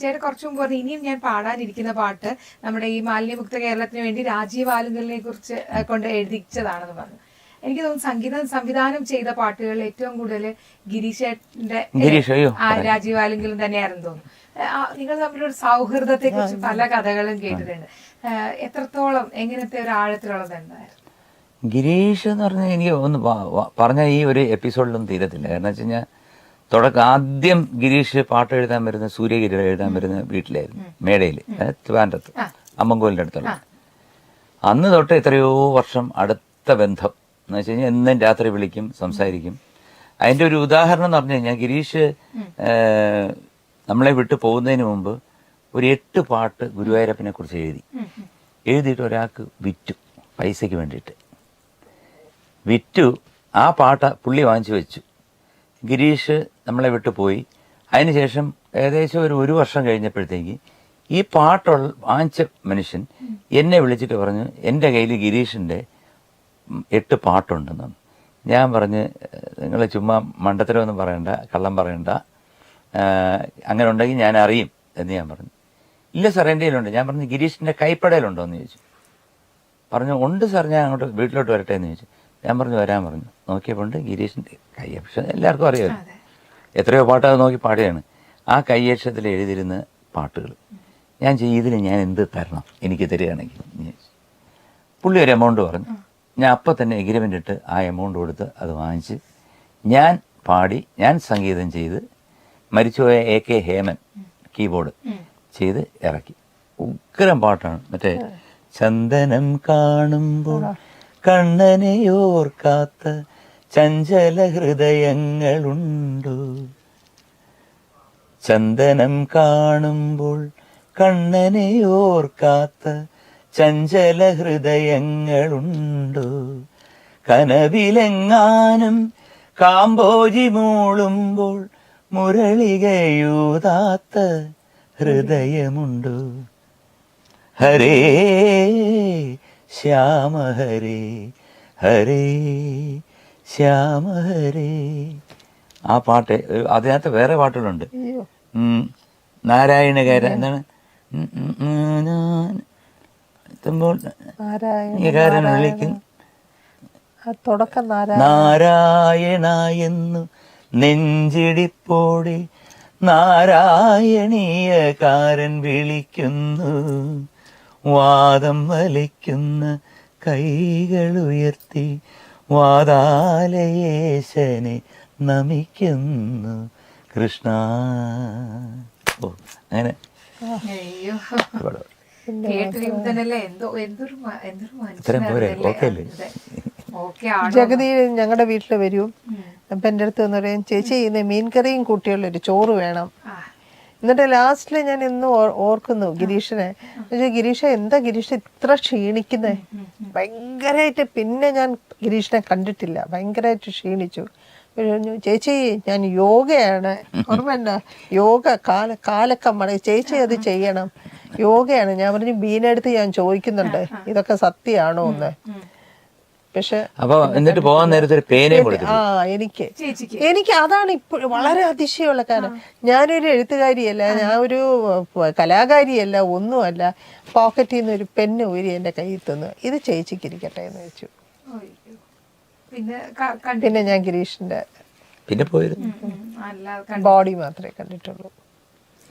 ചേട്ടൻ കുറച്ചു മുമ്പ് പറഞ്ഞു ഇനിയും ഞാൻ പാടാനിരിക്കുന്ന പാട്ട് നമ്മുടെ ഈ മാലിന്യമുക്ത കേരളത്തിന് വേണ്ടി രാജീവ് ആലുങ്കലിനെ കുറിച്ച് കൊണ്ട് എഴുതിച്ചതാണെന്ന് പറഞ്ഞു. എനിക്ക് തോന്നുന്നു സംഗീതം സംവിധാനം ചെയ്ത പാട്ടുകളിൽ ഏറ്റവും കൂടുതൽ ഗിരീഷേട്ടന്റെ രാജീവ് ആലുങ്കലും തന്നെയായിരുന്നു തോന്നുന്നു. നിങ്ങൾ തമ്മിലൊരു സൗഹൃദത്തെ കുറിച്ച് പല കഥകളും കേട്ടിട്ടുണ്ട്. എത്രത്തോളം എങ്ങനത്തെ ഒരു ആഴത്തിലുള്ള ബന്ധമായിരുന്നു ഗിരീഷ് എന്ന് പറഞ്ഞാൽ എനിക്ക് ഒന്ന് പറഞ്ഞാൽ പറഞ്ഞ ഈ ഒരു എപ്പിസോഡിലൊന്നും തീരത്തില്ല. കാരണം വെച്ച് കഴിഞ്ഞാൽ തുടക്കം ആദ്യം ഗിരീഷ് പാട്ട് എഴുതാൻ വരുന്ന സൂര്യഗിരി എഴുതാൻ വരുന്ന വീട്ടിലായിരുന്നു മേടയിൽ ട്രിവാൻഡ്രത്ത് അമ്മങ്കോലിന്റെ അടുത്തുള്ള. അന്ന് തൊട്ട് എത്രയോ വർഷം അടുത്ത ബന്ധം. എന്ന് വെച്ച് കഴിഞ്ഞാൽ എന്നും രാത്രി വിളിക്കും സംസാരിക്കും. അതിന്റെ ഒരു ഉദാഹരണം എന്ന് പറഞ്ഞു കഴിഞ്ഞാൽ ഗിരീഷ് നമ്മളെ വിട്ടു പോകുന്നതിന് മുമ്പ് ഒരു എട്ട് പാട്ട് ഗുരുവായൂരപ്പനെ കുറിച്ച് എഴുതി. എഴുതിയിട്ട് ഒരാൾക്ക് വിറ്റു പൈസയ്ക്ക് വേണ്ടിയിട്ട്. വിറ്റു ആ പാട്ട് പുള്ളി വാങ്ങിച്ചു വെച്ചു. ഗിരീഷ് നമ്മളെ വിട്ടു പോയി. അതിനുശേഷം ഏകദേശം ഒരു ഒരു വർഷം കഴിഞ്ഞപ്പോഴത്തേക്ക് ഈ പാട്ടുള്ള വാങ്ങിച്ച മനുഷ്യൻ എന്നെ വിളിച്ചിട്ട് പറഞ്ഞു എന്റെ കയ്യിൽ ഗിരീഷിന്റെ എട്ട് പാട്ടുണ്ടെന്ന് ഞാൻ പറഞ്ഞ് നിങ്ങൾ ചുമ്മാ മണ്ടത്തരമൊന്നും പറയണ്ട കള്ളം പറയണ്ട. അങ്ങനെ ഉണ്ടെങ്കിൽ ഞാൻ അറിയും എന്ന് ഞാൻ പറഞ്ഞു. ഇല്ല സാർ എന്റെ കയ്യിലുണ്ട്. ഞാൻ പറഞ്ഞു ഗിരീഷിന്റെ കൈപ്പടയിലുണ്ടോ? എന്ന് ചോദിച്ചു. പറഞ്ഞു ഉണ്ട് സാർ ഞാൻ അങ്ങോട്ട് വീട്ടിലോട്ട് വരട്ടെ എന്ന് ചോദിച്ചു. ഞാൻ പറഞ്ഞു വരാൻ പറഞ്ഞു. നോക്കിയപ്പോണ്ട് ഗിരീഷിന്റെ കയ്യക്ഷരം എല്ലാവർക്കും അറിയാമല്ലോ എത്രയോ പാട്ട് അത് നോക്കി പാടുകയാണ്. ആ കയ്യക്ഷരത്തിൽ എഴുതിയിരുന്ന പാട്ടുകൾ. ഞാൻ ചെയ്യും ഇതിന് ഞാൻ എന്ത് തരണം എനിക്ക് തരികയാണെങ്കിൽ. പുള്ളി ഒരു എമൗണ്ട് പറഞ്ഞു. ഞാൻ അപ്പം തന്നെ എഗ്രിമെന്റ് ഇട്ട് ആ എമൗണ്ട് കൊടുത്ത് അത് വാങ്ങിച്ച് ഞാൻ പാടി ഞാൻ സംഗീതം ചെയ്ത് മരിച്ചുപോയ എ കെ ഹേമൻ കീബോർഡ് ചെയ്ത് ഇറക്കി. ഉഗ്രം പാട്ടാണ്. മറ്റേ ചന്ദനം കാണുമ്പോൾ കണ്ണനെ ഓർക്കാത്ത ചഞ്ചല ഹൃദയങ്ങളുണ്ടു. ചന്ദനം കാണുമ്പോൾ കണ്ണനെ ഓർക്കാത്ത ചഞ്ചല ഹൃദയങ്ങളുണ്ടു. കനവിലെങ്ങാനും കാമ്പോജി മൂളുമ്പോൾ മുരളികയൂതാത്ത ഹൃദയമുണ്ടു. ഹരേ ശ്യാമ ഹരേ ഹരേ ശ്യാമ ഹരേ. ആ പാട്ട് അതിനകത്ത് വേറെ പാട്ടുകളുണ്ട്. നാരായണകാര എന്താണ്? എത്തുമ്പോൾ വിളിക്കും. തുടക്കം നാരാ നാരായണ എന്നു നെഞ്ചിടിപ്പോടെ നാരായണീയകാരൻ വിളിക്കുന്നു. വാദം വലിക്കുന്ന കൈകൾ ഉയർത്തി വാതാലയേശനെ നമിക്കുന്നു. കൃഷ്ണ. ഓ അങ്ങനെ. ജഗതി ഞങ്ങളുടെ വീട്ടിൽ വരും. അപ്പൊ എന്റെ അടുത്ത് വന്ന് പറയും ചേച്ചി ഇന്ന് മീൻകറിയും കൂട്ടിയുള്ളൊരു ചോറ് വേണം. എന്നിട്ട് ലാസ്റ്റിൽ ഞാൻ ഇന്ന് ഓർക്കുന്നു ഗിരീഷിനെ. ഗിരീഷ എന്താ ഗിരീഷ് ഇത്ര ക്ഷീണിക്കുന്നേ? ഭയങ്കരമായിട്ട് പിന്നെ ഞാൻ ഗിരീഷിനെ കണ്ടിട്ടില്ല. ഭയങ്കരമായിട്ട് ക്ഷീണിച്ചു. ചേച്ചി ഞാൻ യോഗയാണ്. ഓർമ്മണ്ട യോഗ കാല കാലൊക്കെ മട ചേച്ചി അത് ചെയ്യണം. യോഗയാണ്. ഞാൻ പറഞ്ഞു ബീനടുത്ത് ഞാൻ ചോദിക്കുന്നുണ്ട്. ഇതൊക്കെ സത്യമാണോ എന്ന്? പക്ഷെ അപ്പൊ എന്നിട്ട് പോകാൻ നേരത്തെ ഒരു പേനയും കൊടുത്തു ആ എനിക്ക്. ചേച്ചിക്ക്. എനിക്ക് അതാണ് ഇപ്പോഴും വളരെ അതിശയമുള്ള കാരണം. ഞാനൊരു എഴുത്തുകാരിയല്ല ഞാൻ ഒരു കലാകാരിയല്ല ഒന്നുമല്ല. പോക്കറ്റിൽ നിന്ന് ഒരു പെണ്ണ് ഊരി എന്റെ കയ്യിൽ തന്നു. ഇത് ചേച്ചിക്കിരിക്കട്ടെ എന്ന് വെച്ചു. പിന്നെ ഞാൻ ഗിരീഷിന്റെ പിന്നെ പോയിരുന്നു ബോഡി മാത്രമേ കണ്ടിട്ടുള്ളൂ.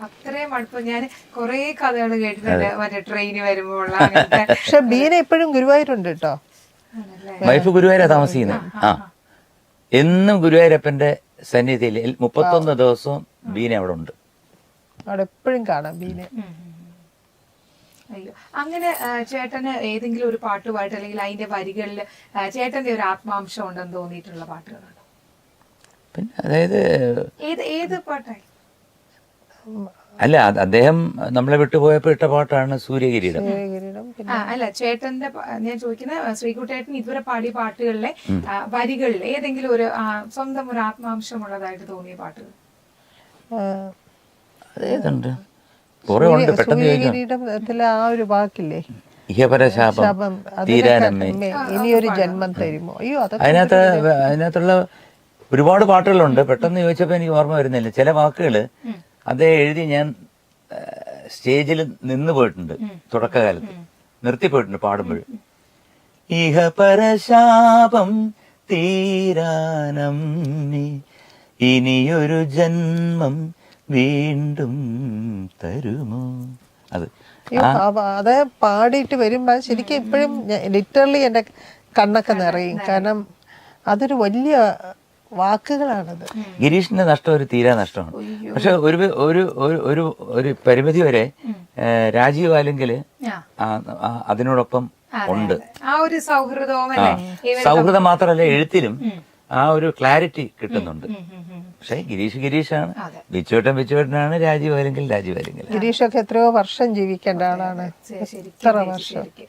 അത്രയും അടുപ്പം ഞാൻ കൊറേ കഥകൾ കേട്ടിട്ടുണ്ട്. മറ്റേ ട്രെയിന് വരുമ്പോൾ അങ്ങനത്തെ പക്ഷെ ബീന എപ്പോഴും ഗുരുവായൂരുണ്ട് കേട്ടോ? വൈഫ് ഗുരുവായൂരാ താമസിക്കുന്നത് ആ എന്നും ഗുരുവായൂരപ്പന്റെ സന്നിധിയിൽ മുപ്പത്തൊന്ന് ദിവസവും ബീന അവിടെ ഉണ്ട് അവിടെ എപ്പോഴും കാണാം ബീന. അയ്യോ. അങ്ങനെ ചേട്ടന് ഏതെങ്കിലും ഒരു പാട്ടുമായിട്ട് അല്ലെങ്കിൽ അതിന്റെ വരികളിൽ ചേട്ടന്റെ ഒരു ആത്മാംശം ഉണ്ടെന്ന് തോന്നിയിട്ടുള്ള പാട്ടുകളുണ്ടോ? പിന്നെ അതായത് ഏത് ഏത് പാട്ടായി? അല്ല അദ്ദേഹം നമ്മളെ വിട്ടുപോയപ്പോ ഇട്ട പാട്ടാണ് സൂര്യകിരീടം. അല്ല ചേട്ടന്റെ ഞാൻ ചോദിക്കുന്ന ശ്രീകുട്ടേട്ടൻ ഇതുവരെ പാടിയ പാട്ടുകളിലെ വരികളിൽ ഏതെങ്കിലും ഒരു സ്വന്തം ഒരു ആത്മാംശമുള്ളതായിട്ട് തോന്നിയ പാട്ടുകൾ അതേതുണ്ട് കുറെ ഉണ്ട് പെട്ടെന്ന് ആ ഒരു വാക്കില്ലേ? ഇഹപരശാപം തീരാനമ്മേ. ഇനിയൊരു ജന്മം തരുമോ? അയ്യോ അതിനകത്ത് അതിനകത്തുള്ള ഒരുപാട് പാട്ടുകളുണ്ട്. പെട്ടെന്ന് ചോദിച്ചപ്പോൾ എനിക്ക് ഓർമ്മ വരുന്നില്ല. ചില വാക്കുകൾ അതേ എഴുതി ഞാൻ സ്റ്റേജിൽ നിന്ന് പോയിട്ടുണ്ട് തുടക്കകാലത്ത്. നിർത്തിപ്പോയിട്ടുണ്ട് പാടുമ്പോൾ. ഇഹ പരശാപം തീരാനം ഇനിയൊരു ജന്മം വീണ്ടും തരുമോ? അത്. അത് പാടിയിട്ട് വരുമ്പോ ശരിക്കും ഇപ്പോഴും ലിറ്ററലി എന്റെ കണ്ണൊക്കെ നിറയും. കാരണം അതൊരു വലിയ വാക്കുകളാണത്. ഗിരീഷിന്റെ നഷ്ടം ഒരു തീരാ നഷ്ടമാണ്. പക്ഷെ ഒരു ഒരു ഒരു- ഒരു പരിമിതി വരെ രാജീവ് ആലെങ്കിൽ ആ. അതിനോടൊപ്പം ഉണ്ട്. ആ ഒരു സൗഹൃദവും സൗഹൃദം മാത്രമല്ല എഴുത്തിലും ആ ഒരു ക്ലാരിറ്റി കിട്ടുന്നുണ്ട്. പക്ഷെ ഗിരീഷ് ഗിരീഷാണ്. ബിച്ചുവേട്ടൻ ബിച്ചുവേട്ടനാണ് രാജീവ് അല്ലെങ്കിൽ രാജീവ് അല്ലെങ്കിൽ ഗിരീഷൊക്കെ എത്രയോ വർഷം ജീവിക്കേണ്ട ആളാണ്. എത്ര വർഷം.